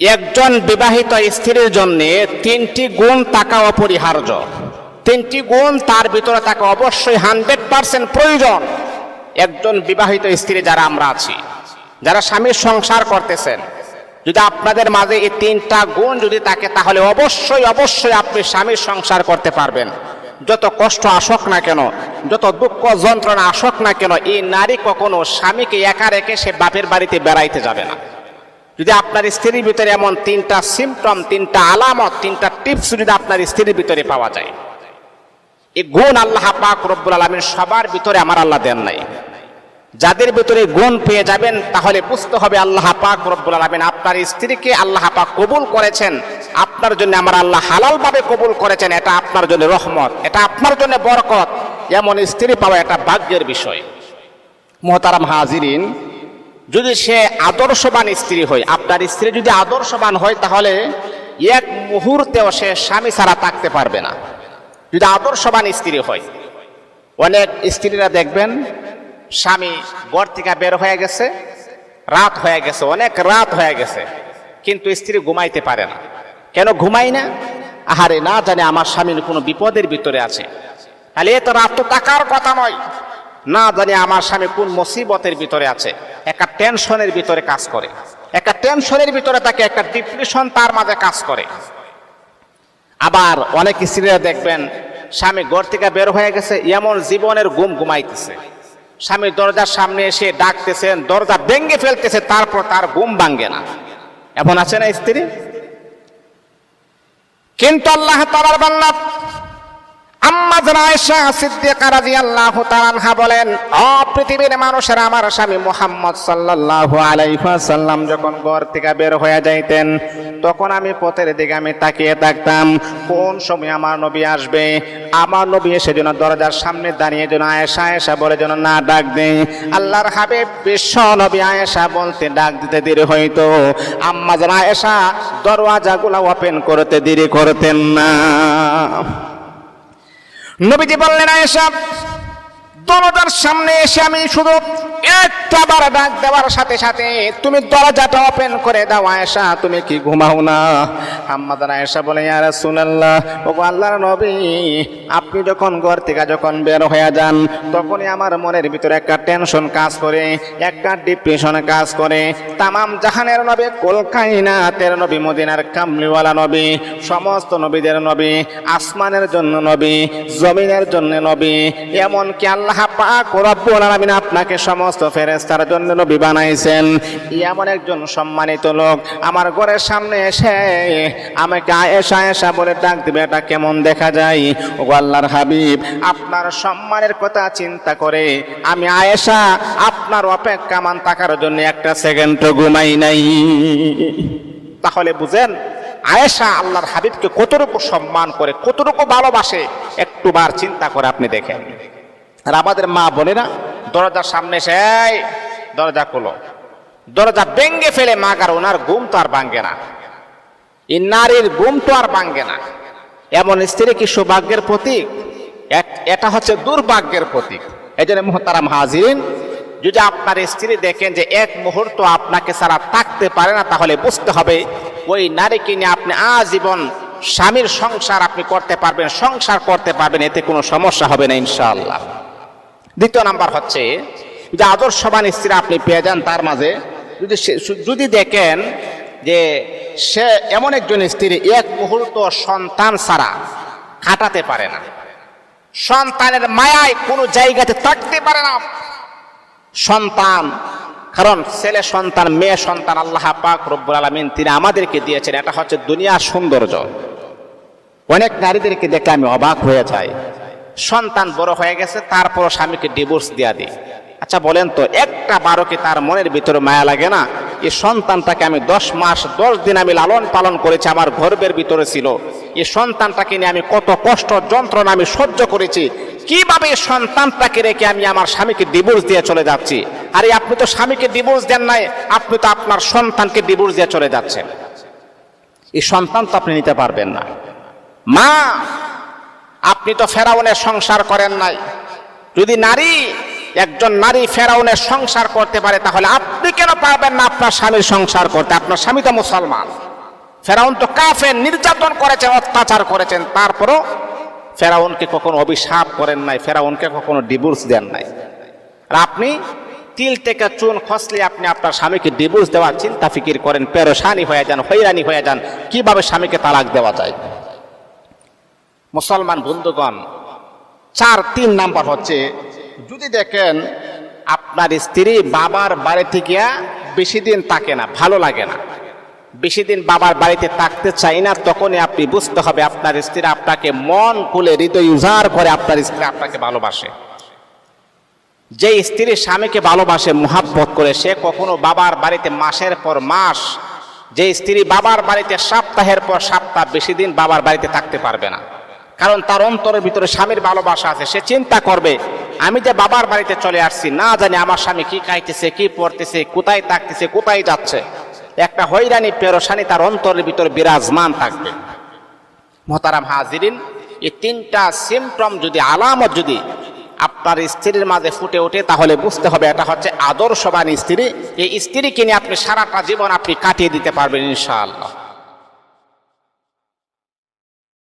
একজন বিবাহিত স্ত্রীর জন্য তিনটি গুণ থাকা অপরিহার্য। তিনটি গুণ তার ভিতরে থাকা অবশ্যই হান্ড্রেড পার্সেন্ট প্রয়োজন। একজন বিবাহিত স্ত্রী যারা আমরা আছি, যারা স্বামীর সংসার করতেছেন, যদি আপনাদের মাঝে এই তিনটা গুণ যদি থাকে, তাহলে অবশ্যই অবশ্যই আপনি স্বামীর সংসার করতে পারবেন। যত কষ্ট আসক না কেন, যত দুঃখ যন্ত্রণা আসক না কেন, এই নারী কখনো স্বামীকে একা রেখে সে বাপের বাড়িতে বেড়াইতে যাবে না। যদি আপনার স্ত্রীর ভিতরে এমন তিনটা সিমটম তিনটা আলামত, তিনটা টিপস যদি আপনার স্ত্রীর ভিতরে পাওয়া যায়, এই গুণ আল্লাহ পাক রব্বুল আলমিন সবার ভিতরে আমার আল্লাহ দেন নাই। যাদের ভিতরে গুণ পেয়ে যাবেন, তাহলে বুঝতে হবে আল্লাহ পাক রব্বুল আলমিন আপনার স্ত্রীকে আল্লাহ পাক কবুল করেছেন। আপনার জন্য আমার আল্লাহ হালাল ভাবে কবুল করেছেন, এটা আপনার জন্য রহমত, এটা আপনার জন্য বরকত। এমন স্ত্রী পাওয়া এটা ভাগ্যের বিষয়। মোহতারাম হাজিরিন যদি সে আদর্শবান স্ত্রী হয়, আপনার স্ত্রী যদি আদর্শবান হয়, তাহলে এক মুহূর্তেও সে স্বামী ছাড়া থাকতে পারবে না। যদি আদর্শবান স্ত্রী হয়, অনেক স্ত্রীরা দেখবেন, স্বামী ঘর থেকে বের হয়ে গেছে, রাত হয়ে গেছে, অনেক রাত হয়ে গেছে, কিন্তু স্ত্রী ঘুমাইতে পারে না। কেন ঘুমাই না? আহারে, না জানে আমার স্বামীর কোনো বিপদের ভিতরে আছে। তাহলে এ তো রাত তো টাকার কথা নয়। না জানি আমার স্বামী কোন মুসিবতের ভিতরে আছে। একটা টেনশনের ভিতরে কাজ করে। একটা টেনশনের ভিতরে তাকে একটা ডিপ্রেশন তার মাঝে কাজ করে। আবার অনেক স্ত্রীরা দেখবেন, স্বামী ঘর থেকে বের হয়ে গেছে, এমন জীবনের গুম ঘুমাইতেছে। স্বামী দরজার সামনে এসে ডাকতেছেন, দরজা ভেঙ্গে ফেলতেছে, তারপর তার গুম ভাঙ্গে না। এমন আছে না স্ত্রী? কিন্তু আল্লাহ তালার বাল্লা আম্মা জান আয়েশা সিদ্দিকা রাদিয়াল্লাহু তাআলা বলেন, অ পৃথিবীর মানুষেরা আমার স্বামী মুহাম্মদ সাল্লাল্লাহু আলাইহি ওয়াসাল্লাম যখন ঘর থেকে বের হয়ে যাইতেন, তখন আমি পথের দিকে আমি তাকিয়ে থাকতাম, কোন সময় আমার নবী আসবে? আমার নবী এসে যেন দরজার সামনে দাঁড়িয়ে যেন আয়েশা আয়েশা বলে যেন না ডাক দেয়। আল্লাহর হাবিব বিশ্ব নবী আয়েশা বলতে ডাক দিতে দেরি হইতো। আম্মা আয়েশা দরওয়াজাগুলো ওপেন করতে দেরি করতেন না। নবীজি বললেন আয়েশা দরজার সামনে এসে আমি শুধু একটা বার ডাক দেওয়ার সাথে সাথে তুমি দরজাটা ওপেন করে দাও, আয়েশা, তুমি কি ঘুমাও না? আম্মাদান আয়েশা বলে, ইয়া রাসূলুল্লাহ, ও আল্লাহর নবী, আপনি যখন ঘর থেকে যখন বের হয়ে যান, তখনই আমার মনের ভিতরে একটা টেনশন কাজ করে, একটা ডিপ্রেশন কাজ করে। তামাম জাহানের নবী কলকাইনা তের নবী, মদিনার কামলিওয়ালা নবী, সমস্ত নবীদের নবী, আসমানের জন্য নবী, জমিনের জন্য নবী এমন কি আল্লাহ পাক রব্বুল আলামিন আপনাকে সমস্ত ফেরেশতার জন্য নবী বানাইছেন। এমন একজন সম্মানিত লোক, আমার ঘরের সামনে এসে আমাকে আয়েশা আয়েশা বলে ডাক দিবে, এটা কেমন দেখা যায়? ও আল্লাহর হাবিব, আপনার সম্মানের কথা চিন্তা করে আমি আয়েশা, আপনার অপেক্ষা মান থাকার জন্য একটা সেকেন্ড ঘুমাই নাই। তাহলে বুঝেন, আয়েশা আল্লাহর হাবিবকে কতটুকু সম্মান করে, কতটুকু ভালোবাসে, একটু বার চিন্তা করে আপনি দেখেন। আর আমাদের মা বোনেরা দরজার সামনে এসে "এই, দরজা খোলো। দরজা ভেঙ্গে ফেলে মাগার ওনার ঘুম তো আর ভাঙ্গে না। এই নারীর ঘুম তো আর ভাঙ্গে না। এমন স্ত্রী কি সৌভাগ্যের প্রতীক? এটা হচ্ছে দুর্ভাগ্যের প্রতীক। এই জন্য মোহতারাম হাজিরিন যদি আপনার স্ত্রী দেখেন যে এক মুহূর্ত আপনাকে ছাড়া থাকতে পারে না তাহলে বুঝতে হবে ওই নারীকে নিয়ে আপনি আজীবন স্বামীর সংসার আপনি করতে পারবেন সংসার করতে পারবেন এতে কোনো সমস্যা হবে না ইনশাআল্লাহ। দ্বিতীয় নাম্বার হচ্ছে যে আদর্শবান স্ত্রী আপনি পেয়ে যান তার মাঝে, যদি যদি দেখেন যে সে এমন একজন স্ত্রী এক মুহূর্ত সন্তান ছাড়া কাটাতে পারে না, সন্তানের মায়ায় কোনো জায়গাতে থাকতে পারে না। সন্তান, কারণ ছেলে সন্তান, মেয়ে সন্তান, আল্লাহ পাক রব্বুল আলমিন তিনি আমাদেরকে দিয়েছেন, এটা হচ্ছে দুনিয়ার সৌন্দর্য। অনেক নারীদেরকে দেখে আমি অবাক হয়ে যাই। সন্তান বড় হয়ে গেছে, তারপরও স্বামীকে ডিভোর্স দেওয়া দিই আচ্ছা বলেন তো, একটা বারো কি তার মনের ভিতরে মায়া লাগে না? এই সন্তানটাকে আমি দশ মাস, দশ দিন আমি লালন পালন করেছি, আমার গর্বের ভিতরে ছিল। এই সন্তানটাকে নিয়ে আমি কত কষ্ট, যন্ত্রণা আমি সহ্য করেছি। কীভাবে এই সন্তানটাকে রেখে আমি আমার স্বামীকে ডিভোর্স দিয়ে চলে যাচ্ছি? আরে, আপনি তো স্বামীকে ডিভোর্স দেন নাই, আপনি তো আপনার সন্তানকে ডিভোর্স দিয়ে চলে যাচ্ছেন। এই সন্তান তো আপনি নিতে পারবেন না। মা আপনি তো ফেরাউনের সংসার করেন নাই। যদি নারী, একজন নারী ফেরাউনের সংসার করতে পারে, তাহলে আপনি কেন পারবেন না আপনার স্বামীর সংসার করতে? আপনার স্বামী তো মুসলমান। ফেরাউন তো কাফের, নির্যাতন করেছেন, অত্যাচার করেছেন। তারপরও ফেরাউনকে কখনো অভিশাপ করেন নাই, ফেরাউনকে কখনো ডিভোর্স দেন নাই। আর আপনি তিল থেকে চুন খসলে আপনি আপনার স্বামীকে ডিভোর্স দেওয়ার চিন্তা ফিকির করেন, পেরেশানি হয়ে যান হৈরানি হয়ে যান। কীভাবে স্বামীকে তালাক দেওয়া যায়? মুসলমান বন্ধুগণ, চার, তিন নাম্বার হচ্ছে, যদি দেখেন আপনার স্ত্রী বাবার বাড়িতে গিয়া বেশি দিন থাকে না, ভালো লাগে না। বেশি দিন বাবার বাড়িতে থাকতে চাই না, তখনই আপনি বুঝতে হবে আপনার স্ত্রী আপনাকে মন খুলে হৃদয় উজাড় করে আপনার স্ত্রী আপনাকে ভালোবাসে। যে স্ত্রী স্বামীকে ভালোবাসে, মোহাব্বত করে, সে কখনো বাবার বাড়িতে মাসের পর মাস যে স্ত্রী বাবার বাড়িতে সপ্তাহের পর সপ্তাহ, বেশি দিন বাবার বাড়িতে থাকতে পারবে না। কারণ তার অন্তরের ভিতরে স্বামীর ভালোবাসা আছে, সে চিন্তা করবে, আমি যে বাবার বাড়িতে চলে আসছি, না জানি আমার স্বামী কি খাইতেছে, কি পড়তেছে, কোথায় থাকতেছে, কোথায় যাচ্ছে। একটা হয়রানি পেরোসানি তার অন্তরের ভিতরে বিরাজমান থাকবে। মোহতারাম হাজিরিন, এই তিনটা সিমটম যদি, আলামত যদি আপনার স্ত্রীর মাঝে ফুটে ওঠে, তাহলে বুঝতে হবে এটা হচ্ছে আদর্শবান স্ত্রী। এই স্ত্রীকে নিয়ে আপনি সারাটা জীবন আপনি কাটিয়ে দিতে পারবেন, ইনশাআল্লাহ।